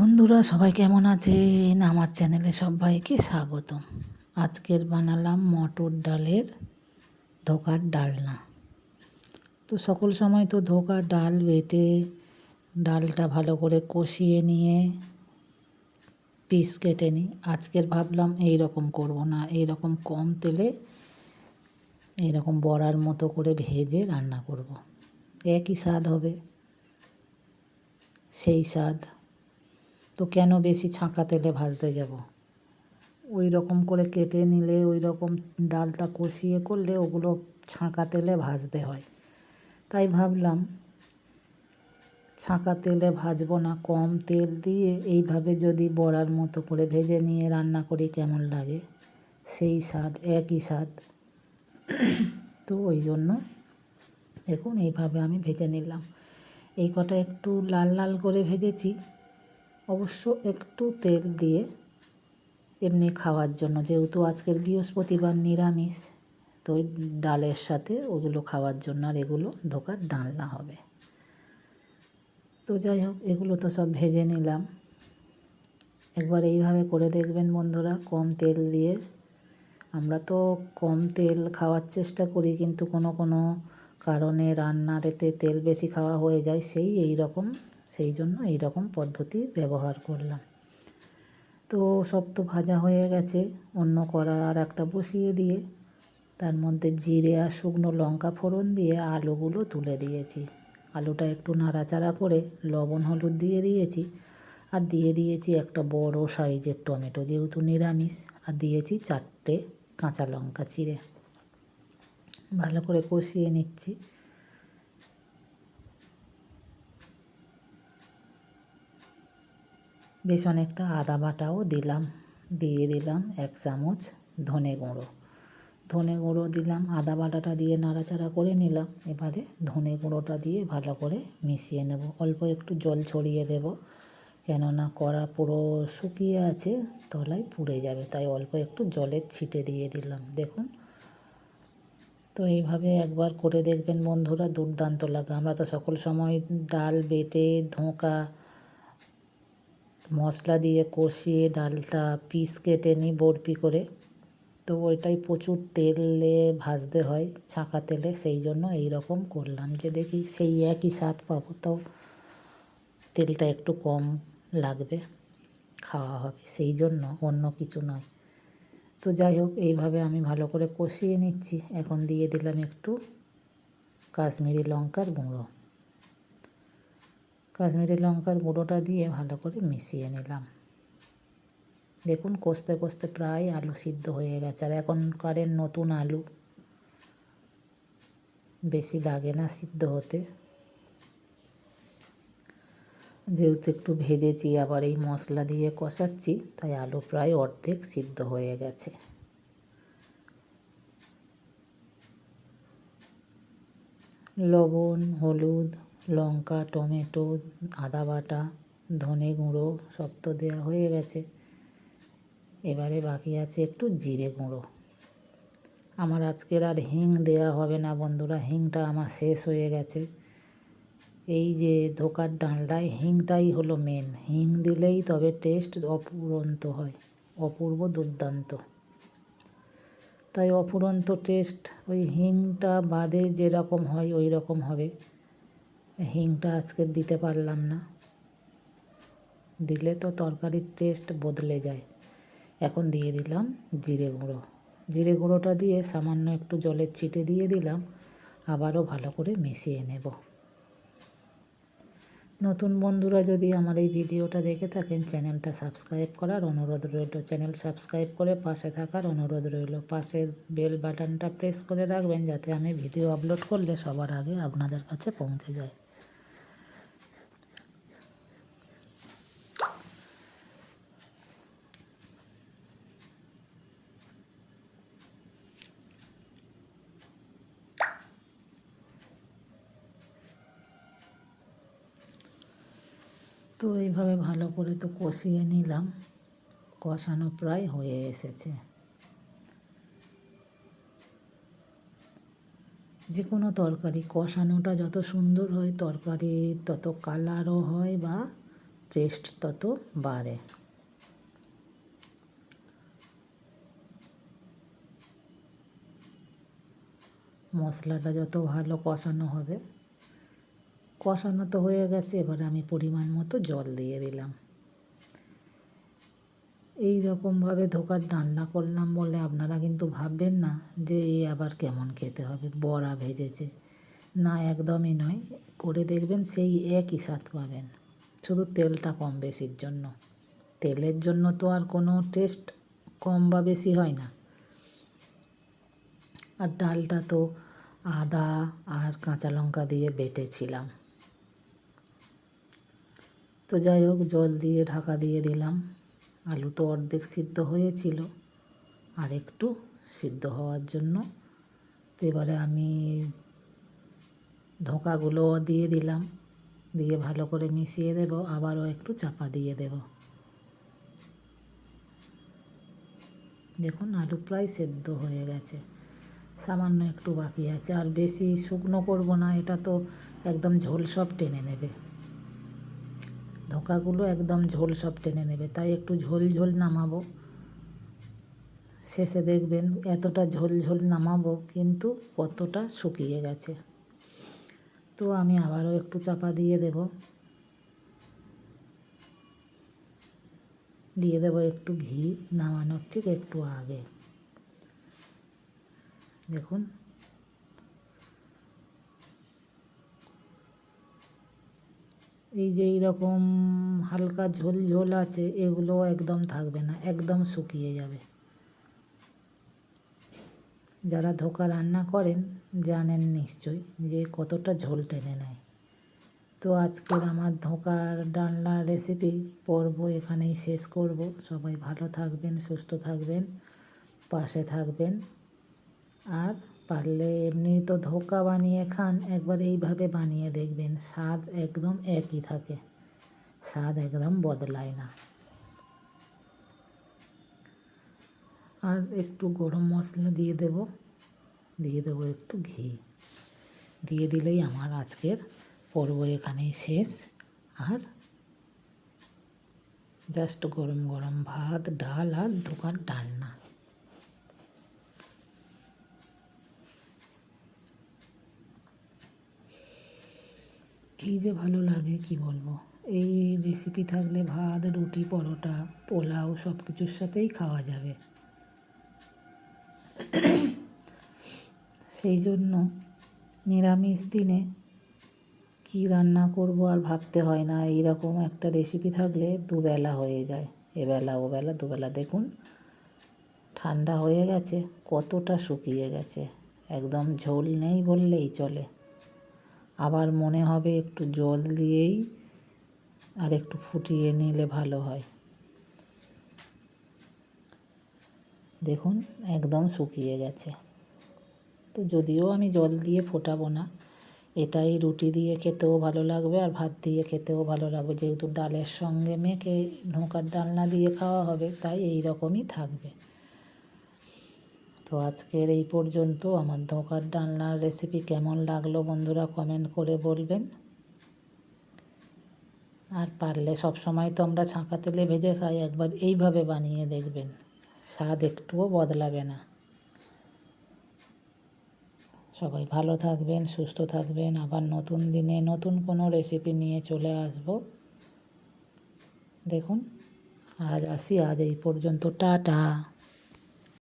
বন্ধুরা, সবাই কেমন আছেন? আমার চ্যানেলে সবাইকে স্বাগত আজকের বানালাম মটর ডালের ধোকার ডালনা। তো সকল সময় তো ধোকার ডাল বেটে ডালটা ভালো করে কষিয়ে নিয়ে পিস কেটে নিই। আজকের ভাবলাম এই রকম করব না এই রকম কম তেলে এই রকম বড়ার মতো করে ভেজে রান্না করব। একই স্বাদ হবে, সেই স্বাদ। তো কেন বেশি ছাঁকা তেলে ভাজতে যাব? ওই রকম করে কেটে নিলে, ওই রকম ডালটা কষিয়ে করলে ওগুলো ছাঁকা তেলে ভাজতে হয়। তাই ভাবলাম, ছাঁকা তেলে ভাজবো না, কম তেল দিয়ে এইভাবে যদি বড়ার মতো করে ভেজে নিয়ে রান্না করি কেমন লাগে? সেই স্বাদ, একই স্বাদ। তো ওই জন্য দেখুন, এইভাবে আমি ভেজে নিলাম। এই কটা একটু লাল লাল করে ভেজেছি। অবশ্য একটু তেল দিয়ে এমনি খাওয়ার জন্য, যেহেতু আজকের বৃহস্পতিবার নিরামিষ, তো ডালের সাথে ওগুলো খাওয়ার জন্য আর এগুলো ধোকার ডালনা হবে। তো যাই হোক, এগুলো তো সব ভেজে নিলাম। একবার এইভাবে করে দেখবেন বন্ধুরা, কম তেল দিয়ে। আমরা তো কম তেল খাওয়ার চেষ্টা করি, কিন্তু কোনো কোনো কারণে রান্নার এতে তেল বেশি খাওয়া হয়ে যায়, সেই এই রকম সেই জন্য এই রকম পদ্ধতি ব্যবহার করলাম। তো সব তো ভাজা হয়ে গেছে। অন্য কড়া আর একটা বসিয়ে দিয়ে তার মধ্যে জিরে আর শুকনো লঙ্কা ফোড়ন দিয়ে আলুগুলো তুলে দিয়েছি। আলুটা একটু নাড়াচাড়া করে লবণ, হলুদ দিয়ে দিয়েছি আর দিয়ে দিয়েছি একটা বড় সাইজের টমেটো, যেহেতু নিরামিষ, আর দিয়েছি চারটে কাঁচা লঙ্কা চিড়ে। ভালো করে কষিয়ে নিচ্ছি। বেশ অনেকটা আদা বাটাও দিলাম, দিয়ে দিলাম এক চামচ ধনে গুঁড়ো। ধনে গুঁড়ো দিলাম, আদা বাটাটা দিয়ে নাড়াচাড়া করে নিলাম। এবারে ধনে গুঁড়োটা দিয়ে ভালো করে মিশিয়ে নেব। অল্প একটু জল ছড়িয়ে দেব, কেননা কড়া পুরো শুকিয়ে আছে, তলায় পুড়ে যাবে, তাই অল্প একটু জলের ছিটে দিয়ে দিলাম। দেখুন, তো এইভাবে একবার করে দেখবেন বন্ধুরা, দুর্দান্ত লাগে। আমরা তো সকল সময় ডাল বেটে, ধোঁকা মশলা দিয়ে কষিয়ে ডালটা পিস কেটে নিই বরপি করে। তো ওইটাই প্রচুর তেলে ভাজতে হয়, ছাঁকা তেলে, সেই জন্য এই রকম করলাম যে দেখি সেই একই স্বাদ পাবো, তো তেলটা একটু কম লাগবে, খাওয়া হবে, সেই জন্য অন্য কিছু নয়। তো যাই হোক, এইভাবে আমি ভালো করে কষিয়ে নিচ্ছি। এখন দিয়ে দিলাম একটু কাশ্মীরি লঙ্কার গুঁড়ো। কাশ্মীরি লঙ্কার গুঁড়োটা দিয়ে ভালো করে মিশিয়ে নিলাম। দেখুন, কষতে কষতে প্রায় আলু সিদ্ধ হয়ে গেছে। আর এখনকারের নতুন আলু বেশি লাগে না সিদ্ধ হতে। যেহেতু একটু ভেজেছি, আবার এই মশলা দিয়ে কষাচ্ছি, তাই আলু প্রায় অর্ধেক সিদ্ধ হয়ে গেছে। লবণ, হলুদ লঙ্কা, টমেটো, আদা বাটা, ধনে গুঁড়ো সব তো দেওয়া হয়ে গেছে। এবারে বাকি আছে একটু জিরে গুঁড়ো। আমার আজকের আর হিং দেওয়া হবে না বন্ধুরা, হিংটা আমার শেষ হয়ে গেছে। এই যে ধোকার ডালটায় হিংটাই হলো মেন হিং দিলেই তবে টেস্ট অপুরন্ত হয়, অপূর্ব দুর্দান্ত। তাই অপুরন্ত টেস্ট ওই হিংটা বাদে যেরকম হয় ওই রকম হবে। হিংটা আজকে দিতে পারলাম না। দিলে তো তরকারির টেস্ট বদলে যায়। এখন দিয়ে দিলাম জিরে গুঁড়ো। জিরে গুঁড়োটা দিয়ে সামান্য একটু জলের ছিটে দিয়ে দিলাম, আবারও ভালো করে মিশিয়ে নেব। নতুন বন্ধুরা যদি আমার এই ভিডিওটা দেখে থাকেন, চ্যানেলটা সাবস্ক্রাইব করার অনুরোধ রইল। চ্যানেল সাবস্ক্রাইব করে পাশে থাকার অনুরোধ রইল। পাশের বেল বাটনটা প্রেস করে রাখবেন, যাতে আমি ভিডিও আপলোড করলে সবার আগে আপনাদের কাছে পৌঁছে যায়। তো এইভাবে ভালো করে তো কষিয়ে নিলাম। কষানো প্রায় হয়ে এসেছে। যে কোনো তরকারি, কষানোটা যত সুন্দর হয়, তরকারি তত কালারও হয় বা টেস্ট তত বাড়ে। মশলাটা যত ভালো কষানো হবে কষানো তো হয়ে গেছে, এবার আমি পরিমাণ মতো জল দিয়ে দিলাম। এই রকমভাবে ধোকার রান্না করলাম বলে আপনারা কিন্তু ভাববেন না যে এ আবার কেমন খেতে হবে, বড়া ভেজেছে। না, একদমই নয়। করে দেখবেন সেই একই স্বাদ পাবেন। শুধু তেলটা কম বেশির জন্য। তেলের জন্য তো আর কোনো টেস্ট কম বা বেশি হয় না। আর ডালটা তো আদা আর কাঁচা লঙ্কা দিয়ে বেটেছিলাম। তো যাই হোক, জল দিয়ে ঢাকা দিয়ে দিলাম। আলু তো অর্ধেক সিদ্ধ হয়েছিল, আর একটু সিদ্ধ হওয়ার জন্য। তো এবারে আমি ধোকাগুলো দিয়ে দিলাম, দিয়ে ভালো করে মিশিয়ে দেব, আবারও একটু চাপা দিয়ে দেব। দেখুন, আলু প্রায় সেদ্ধ হয়ে গেছে। সামান্য একটু বাকি আছে, আর বেশি শুকনো করব না, এটা তো একদম ঝোল সব টেনে নেবে। ধোকাগুলো একদম ঝোল সব টেনে নেবে, তাই একটু ঝোল ঝোল নামাবো। শেষে দেখবেন এতটা ঝোল ঝোল নামাবো, কিন্তু কতটা শুকিয়ে গেছে। তো আমি আবারও একটু চাপা দিয়ে দেব। দিয়ে দেবো একটু ঘি নামানোর ঠিক একটু আগে। দেখুন। এই যে এইরকম হালকা ঝোল ঝোল আছে এগুলো একদম থাকবে না, একদম শুকিয়ে যাবে। যারা ধোকা রান্না করেন, জানেন নিশ্চয়ই যে কতটা ঝোল টেনে নেয়। তো আজকের আমার ধোকার ডালনা রেসিপি পর্ব এখানেই শেষ করব। সবাই ভালো থাকবেন, সুস্থ থাকবেন, পাশে থাকবেন। আর পারলে এমনি তো ধোকা বানিয়ে খান, একবার এইভাবে বানিয়ে দেখবেন, স্বাদ একদম একই থাকে। স্বাদ একদম বদলায় না। আর একটু গরম মশলা দিয়ে দেব দিয়ে দেব একটু ঘি। দিয়ে দিলেই আমার আজকের পর্ব এখানেই শেষ। আর জাস্ট গরম গরম ভাত, ডাল আর দোকান ডান্না। কী যে ভালো লাগে কি বলব? এই রেসিপি থাকলে ভাত, রুটি, পরোটা, পোলাও সব কিছুর সাথেই খাওয়া যাবে। সেই জন্য নিরামিষ দিনে কী রান্না করব আর ভাবতে হয় না, এইরকম একটা রেসিপি থাকলে দুবেলা হয়ে যায়। এবেলা, ওবেলা, দুবেলা। দেখুন, ঠান্ডা হয়ে গেছে, কতটা শুকিয়ে গেছে। একদম ঝোল নেই বললেই চলে। আবার মনে হবে একটু জল দিয়েই আর একটু ফুটিয়ে নিলে ভালো হয়। দেখুন, একদম শুকিয়ে গেছে। তো যদিও আমি জল দিয়ে ফোটাবো না, এটাই রুটি দিয়ে খেতেও ভালো লাগবে আর ভাত দিয়ে খেতেও ভালো লাগবে। যেহেতু ডালের সঙ্গে মেখে ঢোকার ডালনা দিয়ে খাওয়া হবে, তাই এই রকমই থাকবে। তো আজকের এই পর্যন্ত আমার ধোকার ডালনার রেসিপি কেমন লাগল বন্ধুরা কমেন্ট করে বলবেন। আর পারলে সব সময় তো আমরা ছাঁকা তেলে ভেজে খাই, একবার এইভাবে বানিয়ে দেখবেন। স্বাদ একটুও বদলাবে না। সবাই ভালো থাকবেন, সুস্থ থাকবেন। আবার নতুন দিনে নতুন কোনো রেসিপি নিয়ে চলে আসব। দেখুন, আজ আসি, আজ এই পর্যন্ত, টাটা।